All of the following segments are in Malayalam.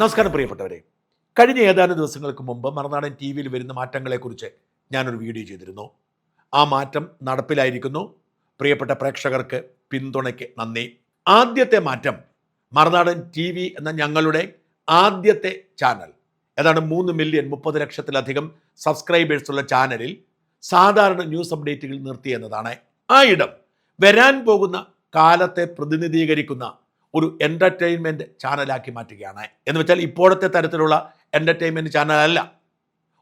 നമസ്കാരം പ്രിയപ്പെട്ടവരെ. കഴിഞ്ഞ ഏതാനും ദിവസങ്ങൾക്ക് മുമ്പ് മറുനാടൻ ടി വിയിൽ വരുന്ന മാറ്റങ്ങളെക്കുറിച്ച് ഞാനൊരു വീഡിയോ ചെയ്തിരുന്നു. ആ മാറ്റം നടപ്പിലായിരിക്കുന്നു. പ്രിയപ്പെട്ട പ്രേക്ഷകർക്ക് പിന്തുണയ്ക്ക് നന്ദി. ആദ്യത്തെ മാറ്റം മറുനാടൻ ടി വി എന്ന ഞങ്ങളുടെ ആദ്യത്തെ ചാനൽ. ഏതാണ്ട് മൂന്ന് മില്യൺ മുപ്പത് ലക്ഷത്തിലധികം സബ്സ്ക്രൈബേഴ്സുള്ള ചാനലിൽ സാധാരണ ന്യൂസ് അപ്ഡേറ്റുകൾ നിർത്തി എന്നതാണ്. ആ ഇടം വരാൻ പോകുന്ന കാലത്തെ പ്രതിനിധീകരിക്കുന്ന ഒരു എന്റർടൈൻമെന്റ് ചാനലാക്കി മാറ്റുകയാണ്. എന്ന് വെച്ചാൽ ഇപ്പോഴത്തെ തരത്തിലുള്ള എന്റർടൈൻമെന്റ് ചാനലല്ല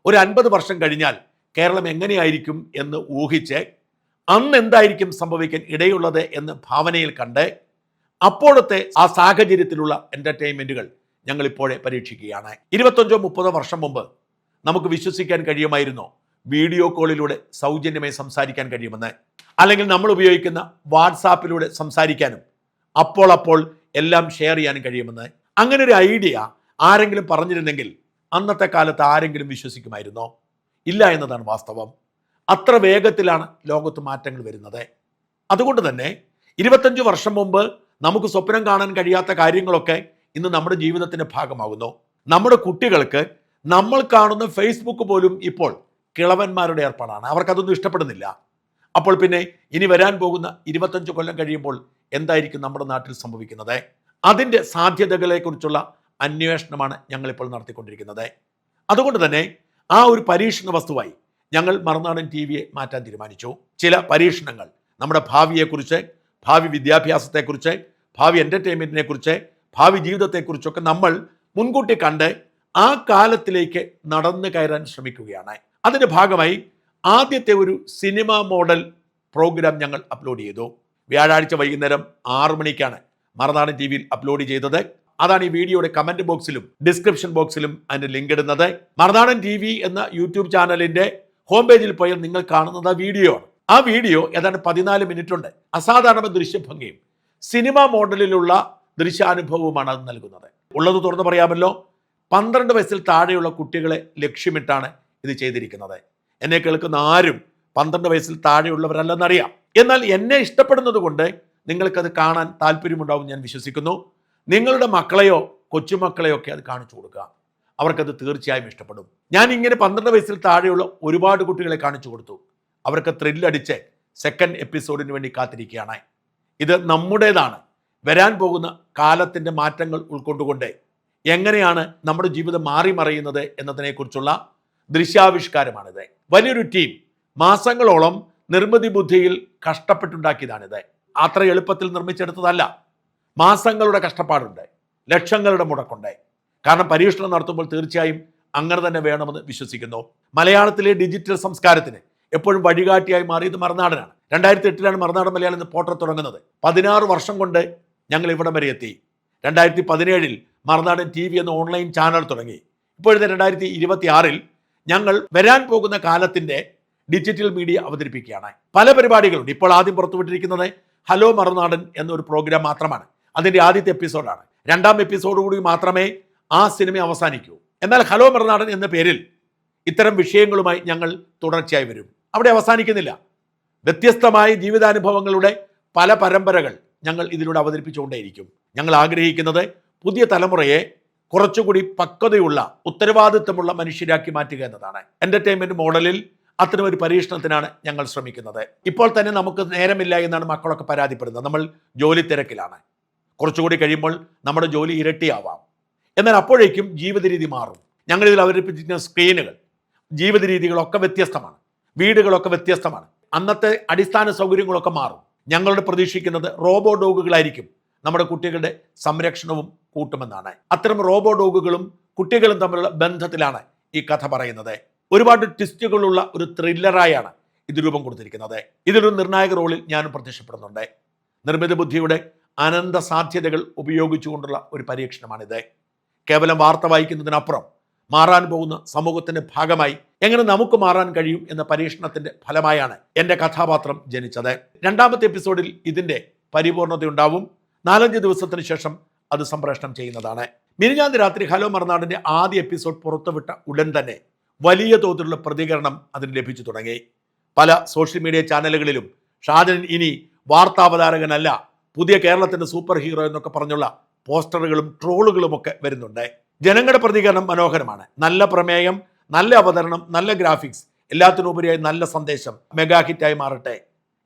ഒരു അൻപത് വർഷം കഴിഞ്ഞാൽ കേരളം എങ്ങനെയായിരിക്കും എന്ന് ഊഹിച്ച് അന്ന് എന്തായിരിക്കും സംഭവിക്കാൻ ഇടയുള്ളത് എന്ന് ഭാവനയിൽ കണ്ട് അപ്പോഴത്തെ ആ സാഹചര്യത്തിലുള്ള എന്റർടൈൻമെന്റുകൾ ഞങ്ങൾ ഇപ്പോഴേ പരീക്ഷിക്കുകയാണ്. ഇരുപത്തഞ്ചോ മുപ്പതോ വർഷം മുമ്പ് നമുക്ക് വിശ്വസിക്കാൻ കഴിയുമായിരുന്നോ വീഡിയോ കോളിലൂടെ സൗജന്യമായി സംസാരിക്കാൻ കഴിയുമെന്ന്. അല്ലെങ്കിൽ നമ്മൾ ഉപയോഗിക്കുന്ന വാട്സാപ്പിലൂടെ സംസാരിക്കാനും അപ്പോൾ അപ്പോൾ എല്ലാം ഷെയർ ചെയ്യാനും കഴിയുമെന്ന്. അങ്ങനെ ഒരു ഐഡിയ ആരെങ്കിലും പറഞ്ഞിരുന്നെങ്കിൽ അന്നത്തെ കാലത്ത് ആരെങ്കിലും വിശ്വസിക്കുമായിരുന്നോ? ഇല്ല എന്നതാണ് വാസ്തവം. അത്ര വേഗത്തിലാണ് ലോകത്ത് മാറ്റങ്ങൾ വരുന്നത്. അതുകൊണ്ട് തന്നെ ഇരുപത്തഞ്ച് വർഷം മുമ്പ് നമുക്ക് സ്വപ്നം കാണാൻ കഴിയാത്ത കാര്യങ്ങളൊക്കെ ഇന്ന് നമ്മുടെ ജീവിതത്തിന്റെ ഭാഗമാകുന്നു. നമ്മുടെ കുട്ടികൾക്ക് നമ്മൾ കാണുന്ന ഫേസ്ബുക്ക് പോലും ഇപ്പോൾ കിളവന്മാരുടെ ഏർപ്പാടാണ്. അവർക്കതൊന്നും ഇഷ്ടപ്പെടുന്നില്ല. അപ്പോൾ പിന്നെ ഇനി വരാൻ പോകുന്ന ഇരുപത്തഞ്ച് കൊല്ലം കഴിയുമ്പോൾ എന്തായിരിക്കും നമ്മുടെ നാട്ടിൽ സംഭവിക്കുന്നത്? അതിന്റെ സാധ്യതകളെക്കുറിച്ചുള്ള അന്വേഷണമാണ് ഞങ്ങളിപ്പോൾ നടത്തിക്കൊണ്ടിരിക്കുന്നത്. അതുകൊണ്ട് തന്നെ ആ ഒരു പരീക്ഷണ വസ്തുവായി ഞങ്ങൾ മറുനാടൻ ടി വിയെ മാറ്റാൻ തീരുമാനിച്ചു. ചില പരീക്ഷണങ്ങൾ നമ്മുടെ ഭാവിയെക്കുറിച്ച് ഭാവി വിദ്യാഭ്യാസത്തെക്കുറിച്ച് ഭാവി എന്റർടൈൻമെന്റിനെ കുറിച്ച് ഭാവി ജീവിതത്തെക്കുറിച്ചൊക്കെ നമ്മൾ മുൻകൂട്ടി കണ്ട് ആ കാലത്തിലേക്ക് നടന്നു കയറാൻ ശ്രമിക്കുകയാണ്. അതിന്റെ ഭാഗമായി ആദ്യത്തെ ഒരു സിനിമ മോഡൽ പ്രോഗ്രാം ഞങ്ങൾ അപ്ലോഡ് ചെയ്തു. വ്യാഴാഴ്ച വൈകുന്നേരം ആറു മണിക്കാണ് മറുനാടൻ ടി വിയിൽ അപ്ലോഡ് ചെയ്തത്. അതാണ് ഈ വീഡിയോയുടെ കമന്റ് ബോക്സിലും ഡിസ്ക്രിപ്ഷൻ ബോക്സിലും അതിന്റെ ലിങ്ക് ഇടുന്നത്. മറുനാടൻ ടി വി എന്ന യൂട്യൂബ് ചാനലിന്റെ ഹോം പേജിൽ പോയി നിങ്ങൾ കാണുന്നത് ആ വീഡിയോ ആണ്. ആ വീഡിയോ ഏതാണ്ട് പതിനാല് മിനിറ്റ് ഉണ്ട്. അസാധാരണ ദൃശ്യഭംഗിയും സിനിമ മോഡലിലുള്ള ദൃശ്യാനുഭവവുമാണ് അത് നൽകുന്നത്. ഉള്ളത് തുറന്നു പറയാമല്ലോ. പന്ത്രണ്ട് വയസ്സിൽ താഴെയുള്ള കുട്ടികളെ ലക്ഷ്യമിട്ടാണ് ഇത് ചെയ്തിരിക്കുന്നത്. എന്നെ കേൾക്കുന്ന ആരും പന്ത്രണ്ട് വയസ്സിൽ താഴെയുള്ളവരല്ലെന്നറിയാം. എന്നാൽ എന്നെ ഇഷ്ടപ്പെടുന്നത് കൊണ്ട് നിങ്ങൾക്കത് കാണാൻ താല്പര്യമുണ്ടാവും ഞാൻ വിശ്വസിക്കുന്നു. നിങ്ങളുടെ മക്കളെയോ കൊച്ചുമക്കളെയോ ഒക്കെ അത് കാണിച്ചു കൊടുക്കുക. അവർക്കത് തീർച്ചയായും ഇഷ്ടപ്പെടും. ഞാൻ ഇങ്ങനെ പന്ത്രണ്ട് വയസ്സിൽ താഴെയുള്ള ഒരുപാട് കുട്ടികളെ കാണിച്ചു കൊടുത്തു. അവർക്ക് ത്രില്ലടിച്ച് സെക്കൻഡ് എപ്പിസോഡിന് വേണ്ടി കാത്തിരിക്കുകയാണ്. ഇത് നമ്മുടേതാണ്. വരാൻ പോകുന്ന കാലത്തിന്റെ മാറ്റങ്ങൾ ഉൾക്കൊണ്ടുകൊണ്ട് എങ്ങനെയാണ് നമ്മുടെ ജീവിതം മാറി മറിയുന്നത് എന്നതിനെക്കുറിച്ചുള്ള ദൃശ്യാവിഷ്കാരമാണിത്. വലിയൊരു ടീം മാസങ്ങളോളം നിർമ്മിതി ബുദ്ധിയിൽ കഷ്ടപ്പെട്ടുണ്ടാക്കിയതാണിത്. അത്ര എളുപ്പത്തിൽ നിർമ്മിച്ചെടുത്തതല്ല. മാസങ്ങളുടെ കഷ്ടപ്പാടുണ്ട്. ലക്ഷങ്ങളുടെ മുടക്കുണ്ട്. കാരണം പരീക്ഷണം നടത്തുമ്പോൾ തീർച്ചയായും അങ്ങനെ തന്നെ വേണമെന്ന് വിശ്വസിക്കുന്നു. മലയാളത്തിലെ ഡിജിറ്റൽ സംസ്കാരത്തിന് എപ്പോഴും വഴികാട്ടിയായി മാറിയത് മറുനാടനാണ്. രണ്ടായിരത്തി എട്ടിലാണ് മറുനാടൻ മലയാളം എന്ന് പോർട്ടർ തുടങ്ങുന്നത്. പതിനാറ് വർഷം കൊണ്ട് ഞങ്ങൾ ഇവിടം വരെ എത്തി. രണ്ടായിരത്തി പതിനേഴിൽ മറുനാടൻ ടി വി എന്ന ഓൺലൈൻ ചാനൽ തുടങ്ങി. ഇപ്പോഴത്തെ രണ്ടായിരത്തി ഇരുപത്തി ആറിൽ ഞങ്ങൾ വരാൻ പോകുന്ന കാലത്തിന്റെ ഡിജിറ്റൽ മീഡിയ അവതരിപ്പിക്കുകയാണ്. പല പരിപാടികളുണ്ട്. ഇപ്പോൾ ആദ്യം പുറത്തുവിട്ടിരിക്കുന്നത് ഹലോ മറുനാടൻ എന്നൊരു പ്രോഗ്രാം മാത്രമാണ്. അതിന്റെ ആദ്യത്തെ എപ്പിസോഡാണ്. രണ്ടാം എപ്പിസോഡ് കൂടി മാത്രമേ ആ സിനിമ അവസാനിക്കൂ. എന്നാൽ ഹലോ മറുനാടൻ എന്ന പേരിൽ ഇത്തരം വിഷയങ്ങളുമായി ഞങ്ങൾ തുടർച്ചയായി വരും. അവിടെ അവസാനിക്കുന്നില്ല. വ്യത്യസ്തമായ ജീവിതാനുഭവങ്ങളുടെ പല പരമ്പരകൾ ഞങ്ങൾ ഇതിലൂടെ അവതരിപ്പിച്ചുകൊണ്ടേയിരിക്കും. ഞങ്ങൾ ആഗ്രഹിക്കുന്നത് പുതിയ തലമുറയെ കുറച്ചുകൂടി പക്വതയുള്ള ഉത്തരവാദിത്വമുള്ള മനുഷ്യരാക്കി മാറ്റുക എന്നതാണ്. എന്റർടൈൻമെന്റ് മോഡലിൽ അത്തരമൊരു പരീക്ഷണത്തിനാണ് ഞങ്ങൾ ശ്രമിക്കുന്നത്. ഇപ്പോൾ തന്നെ നമുക്ക് നേരമില്ല എന്നാണ് മക്കളൊക്കെ പരാതിപ്പെടുന്നത്. നമ്മൾ ജോലി തിരക്കിലാണ്. കുറച്ചുകൂടി കഴിയുമ്പോൾ നമ്മുടെ ജോലി ഇരട്ടിയാവാം. എന്നാൽ അപ്പോഴേക്കും ജീവിത രീതി മാറും. ഞങ്ങളിതിൽ അവതരിപ്പിച്ചിരിക്കുന്ന സ്ക്രീനുകൾ ജീവിത രീതികളൊക്കെ വ്യത്യസ്തമാണ്. വീടുകളൊക്കെ വ്യത്യസ്തമാണ്. അന്നത്തെ അടിസ്ഥാന സൗകര്യങ്ങളൊക്കെ മാറും. ഞങ്ങളുടെ പ്രതീക്ഷിക്കുന്നത് റോബോ ഡോഗുകളായിരിക്കും. നമ്മുടെ കുട്ടികളുടെ സംരക്ഷണവും കൂട്ടുമെന്നാണ്. അത്തരം റോബോ ഡോഗുകളും കുട്ടികളും തമ്മിലുള്ള ബന്ധത്തിലാണ് ഈ കഥ പറയുന്നത്. ഒരുപാട് ട്വിസ്റ്റുകളുള്ള ഒരു ത്രില്ലറായാണ് ഇത് രൂപം കൊടുത്തിരിക്കുന്നത്. ഇതിലൊരു നിർണായക റോളിൽ ഞാനും പ്രത്യക്ഷപ്പെടുന്നുണ്ട്. നിർമ്മിത ബുദ്ധിയുടെ അനന്ത സാധ്യതകൾ ഉപയോഗിച്ചുകൊണ്ടുള്ള ഒരു പരീക്ഷണമാണിത്. കേവലം വാർത്ത വായിക്കുന്നതിനപ്പുറം മാറാൻ പോകുന്ന സമൂഹത്തിന്റെ ഭാഗമായി എങ്ങനെ നമുക്ക് മാറാൻ കഴിയും എന്ന പരീക്ഷണത്തിന്റെ ഫലമായാണ് എന്റെ കഥാപാത്രം ജനിച്ചത്. രണ്ടാമത്തെ എപ്പിസോഡിൽ ഇതിന്റെ പരിപൂർണതയുണ്ടാവും. നാലഞ്ച് ദിവസത്തിന് ശേഷം അത് സംപ്രേഷണം ചെയ്യുന്നതാണ്. മിനിഞ്ഞാന്തി രാത്രി ഹലോ മറുനാടിന്റെ ആദ്യ എപ്പിസോഡ് പുറത്തുവിട്ട ഉടൻ തന്നെ വലിയ തോതിലുള്ള പ്രതികരണം അതിന് ലഭിച്ചു തുടങ്ങി. പല സോഷ്യൽ മീഡിയ ചാനലുകളിലും ഷാജൻ ഇനി വാർത്താവതാരകനല്ല പുതിയ കേരളത്തിന്റെ സൂപ്പർ ഹീറോ എന്നൊക്കെ പറഞ്ഞുള്ള പോസ്റ്ററുകളും ട്രോളുകളും ഒക്കെ വരുന്നുണ്ട്. ജനങ്ങളുടെ പ്രതികരണം മനോഹരമാണ്. നല്ല പ്രമേയം നല്ല അവതരണം നല്ല ഗ്രാഫിക്സ് എല്ലാത്തിനുപരിയായി നല്ല സന്ദേശം മെഗാ ഹിറ്റായി മാറട്ടെ.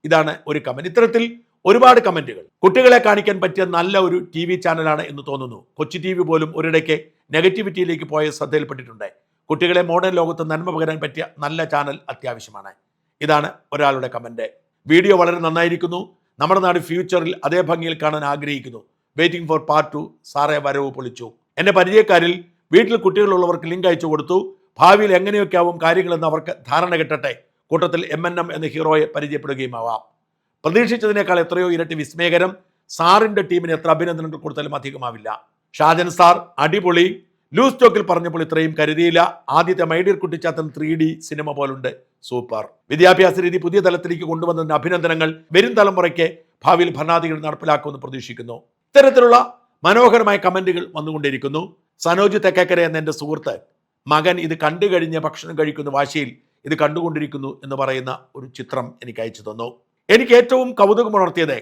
ഇതാണ് ഒരു കമന്റ് ഇത്തരത്തിൽ ഒരുപാട് കമന്റുകൾ കുട്ടികളെ കാണിക്കാൻ പറ്റിയ നല്ല ഒരു ടി വി ചാനലാണ് എന്ന് തോന്നുന്നു. കൊച്ചി ടി വി പോലും ഒരിടയ്ക്ക് നെഗറ്റിവിറ്റിയിലേക്ക് പോയ ശ്രദ്ധയിൽപ്പെട്ടിട്ടുണ്ട്. കുട്ടികളെ മോഡേൺ ലോകത്ത് നന്മ പകരാൻ പറ്റിയ നല്ല ചാനൽ അത്യാവശ്യമാണ്. ഇതാണ് ഒരാളുടെ കമന്റ് വീഡിയോ വളരെ നന്നായിരിക്കുന്നു. നമ്മുടെ നാട് ഫ്യൂച്ചറിൽ അതേ ഭംഗിയിൽ കാണാൻ ആഗ്രഹിക്കുന്നു. വെയിറ്റിംഗ് ഫോർ പാർട്ട് ടു സാറേ വരവ് പൊളിച്ചു. എന്റെ പരിചയക്കാരിൽ വീട്ടിൽ കുട്ടികളുള്ളവർക്ക് ലിങ്ക് അയച്ചു കൊടുത്തു. ഭാവിയിൽ എങ്ങനെയൊക്കെ ആവും കാര്യങ്ങളെന്ന് അവർക്ക് ധാരണ കിട്ടട്ടെ. കൂട്ടത്തിൽ എം എൻ എം എന്ന ഹീറോയെ പരിചയപ്പെടുകയും ആവാം. പ്രതീക്ഷിച്ചതിനേക്കാൾ എത്രയോ ഇരട്ടി വിസ്മയകരം സാറിന്റെ ടീമിന് എത്ര അഭിനന്ദനങ്ങൾ കൊടുത്താലും അധികമാവില്ല. ഷാജൻ സാർ അടിപൊളി. ലൂസ് സ്റ്റോക്കിൽ പറഞ്ഞപ്പോൾ ഇത്രയും കരുതിയില്ല. ആദ്യത്തെ my dear Kuttichathan three D cinema പോലുണ്ട്. സൂപ്പർ. വിദ്യാഭ്യാസ രീതി പുതിയ തലത്തിലേക്ക് കൊണ്ടുവന്നതിന് അഭിനന്ദനങ്ങൾ വരും തലമുറയ്ക്ക് ഭാവിയിൽ ഭരണാധികാരി നടപ്പിലാക്കുമെന്ന് പ്രതീക്ഷിക്കുന്നു. ഇത്തരത്തിലുള്ള മനോഹരമായ കമന്റുകൾ വന്നുകൊണ്ടിരിക്കുന്നു. സനോജ് തെക്കേക്കര എന്ന എന്റെ സുഹൃത്ത് മകൻ ഇത് കണ്ടു കഴിഞ്ഞ് ഭക്ഷണം കഴിക്കുന്ന വാശിയിൽ ഇത് കണ്ടുകൊണ്ടിരിക്കുന്നു എന്ന് പറയുന്ന ഒരു ചിത്രം എനിക്ക് അയച്ചു തന്നു. എനിക്ക് ഏറ്റവും കൗതുകമുണർത്തിയത്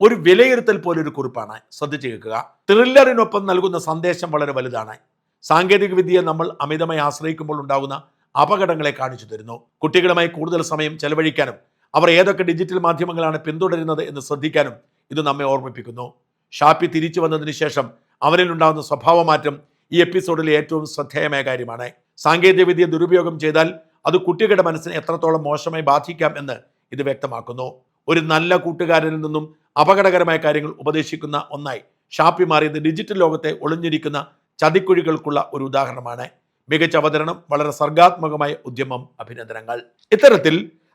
ഒരു വിലയിരുത്തൽ പോലൊരു കുറിപ്പാണ്. ശ്രദ്ധിച്ചു കേൾക്കുക. ത്രില്ലറിനൊപ്പം നൽകുന്ന സന്ദേശം വളരെ വലുതാണ്. സാങ്കേതിക വിദ്യയെ നമ്മൾ അമിതമായി ആശ്രയിക്കുമ്പോൾ ഉണ്ടാകുന്ന അപകടങ്ങളെ കാണിച്ചു തരുന്നു. കുട്ടികളുമായി കൂടുതൽ സമയം ചെലവഴിക്കാനും അവർ ഏതൊക്കെ ഡിജിറ്റൽ മാധ്യമങ്ങളാണ് പിന്തുടരുന്നത് എന്ന് ശ്രദ്ധിക്കാനും ഇത് നമ്മെ ഓർമ്മിപ്പിക്കുന്നു. ഷാപ്പി തിരിച്ചു വന്നതിന് ശേഷം അവരിൽ ഉണ്ടാകുന്ന സ്വഭാവമാറ്റം ഈ എപ്പിസോഡിലെ ഏറ്റവും ശ്രദ്ധേയമായ കാര്യമാണ്. സാങ്കേതികവിദ്യ ദുരുപയോഗം ചെയ്താൽ അത് കുട്ടികളുടെ മനസ്സിനെ എത്രത്തോളം മോശമായി ബാധിക്കാം എന്ന് ഇത് വ്യക്തമാക്കുന്നു. ഒരു നല്ല കൂട്ടുകാരനിൽ നിന്നും അപകടകരമായ കാര്യങ്ങൾ ഉപദേശിക്കുന്ന ഒന്നായി ഷാപ്പി മാറിയത് ഡിജിറ്റൽ ലോകത്തെ ഒളിഞ്ഞിരിക്കുന്ന ചതിക്കുഴികൾക്കുള്ള ഒരു ഉദാഹരണമാണ്. മികച്ച അവതരണം വളരെ സർഗാത്മകമായ ഉദ്യമം അഭിനന്ദനങ്ങൾ. ഇത്തരത്തിൽ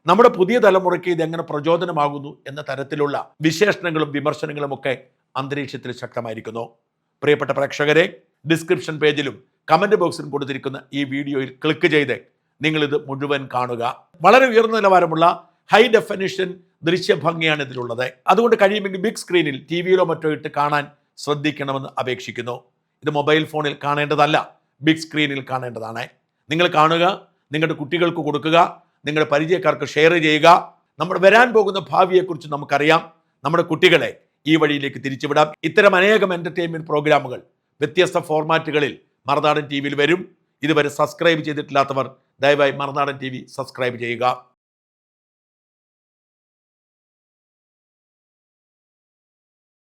നമ്മുടെ പുതിയ തലമുറയ്ക്ക് ഇത് എങ്ങനെ പ്രചോദനമാകുന്നു എന്ന തരത്തിലുള്ള വിശേഷണങ്ങളും വിമർശനങ്ങളും ഒക്കെ അന്തരീക്ഷത്തിൽ ശക്തമായിരിക്കുന്നു. പ്രിയപ്പെട്ട പ്രേക്ഷകരെ ഡിസ്ക്രിപ്ഷൻ പേജിലും കമന്റ് ബോക്സിലും കൊടുത്തിരിക്കുന്ന ഈ വീഡിയോയിൽ ക്ലിക്ക് ചെയ്ത് നിങ്ങളിത് മുഴുവൻ കാണുക. വളരെ ഉയർന്ന നിലവാരമുള്ള ഹൈ ഡെഫിനിഷൻ ദൃശ്യഭംഗിയാണ് ഇതിലുള്ളത്. അതുകൊണ്ട് കഴിയുമെങ്കിൽ ബിഗ് സ്ക്രീനിൽ ടി വിയിലോ മറ്റോ ഇട്ട് കാണാൻ ശ്രദ്ധിക്കണമെന്ന് അപേക്ഷിക്കുന്നു. ഇത് മൊബൈൽ ഫോണിൽ കാണേണ്ടതല്ല ബിഗ് സ്ക്രീനിൽ കാണേണ്ടതാണ്. നിങ്ങൾ കാണുക നിങ്ങളുടെ കുട്ടികൾക്ക് കൊടുക്കുക നിങ്ങളുടെ പരിചയക്കാർക്ക് ഷെയർ ചെയ്യുക. നമ്മൾ വരാൻ പോകുന്ന ഭാവിയെക്കുറിച്ച് നമുക്കറിയാം. നമ്മുടെ കുട്ടികളെ ഈ വഴിയിലേക്ക് തിരിച്ചുവിടാം. ഇത്തരം അനേകം എന്റർടൈൻമെന്റ് പ്രോഗ്രാമുകൾ വ്യത്യസ്ത ഫോർമാറ്റുകളിൽ മറുനാടൻ ടി വിയിൽ വരും. ഇതുവരെ സബ്സ്ക്രൈബ് ചെയ്തിട്ടില്ലാത്തവർ ദയവായി മറുനാടൻ ടി സബ്സ്ക്രൈബ് ചെയ്യുക.